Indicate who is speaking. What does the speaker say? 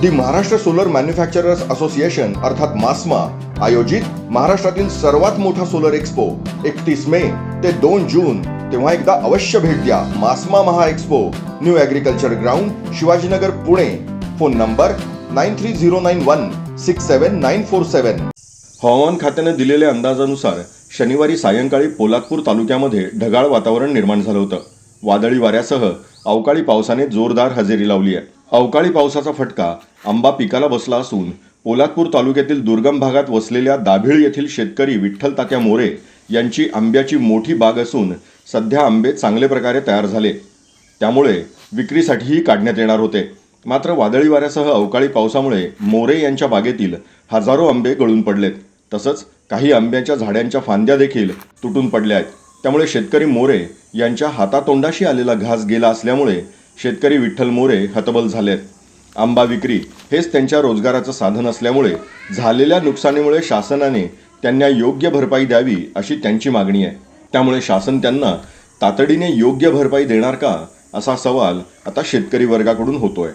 Speaker 1: The Maharashtra solar manufacturers association अर्थात मास्मा आयोजित महाराष्ट्रातील सर्वात मोठा सोलर एक्स्पो एकतीस मे ते दोन जून. तेव्हा एकदा अवश्य भेट द्या. MASMA Maha expo new agriculture ground Shivajinagar Pune. Phone number nine three zero nine one six seven nine four seven. हवामान खात्याने दिलेल्या अंदाजानुसार शनिवारी सायंकाळी पोलादपूर तालुक्यामध्ये ढगाळ वातावरण निर्माण झालं होतं. वादळी वाऱ्यासह अवकाळी पावसाने जोरदार हजेरी लावली आहे. अवकाळी पावसाचा फटका आंबा पिकाला बसला असून पोलादपूर तालुक्यातील दुर्गम भागात वसलेल्या दाभिळ येथील शेतकरी विठ्ठल तात्या मोरे यांची आंब्याची मोठी बाग असून सध्या आंबे चांगले प्रकारे तयार झाले. त्यामुळे विक्रीसाठीही काढण्यात येणार होते. मात्र वादळी वाऱ्यासह अवकाळी पावसामुळे मोरे यांच्या बागेतील हजारो आंबे गळून पडलेत. तसंच काही आंब्याच्या झाडांच्या फांद्या देखील तुटून पडल्या आहेत. त्यामुळे शेतकरी मोरे यांच्या हातातोंडाशी आलेला घास गेला असल्यामुळे शेतकरी विठ्ठल मोरे हतबल झाले आहेत आंबा विक्री हेच त्यांच्या रोजगाराचं साधन असल्यामुळे झालेल्या नुकसानीमुळे शासनाने त्यांना योग्य भरपाई द्यावी अशी त्यांची मागणी आहे. त्यामुळे शासन त्यांना तातडीने योग्य भरपाई देणार का असा सवाल आता शेतकरी वर्गाकडून होतोय.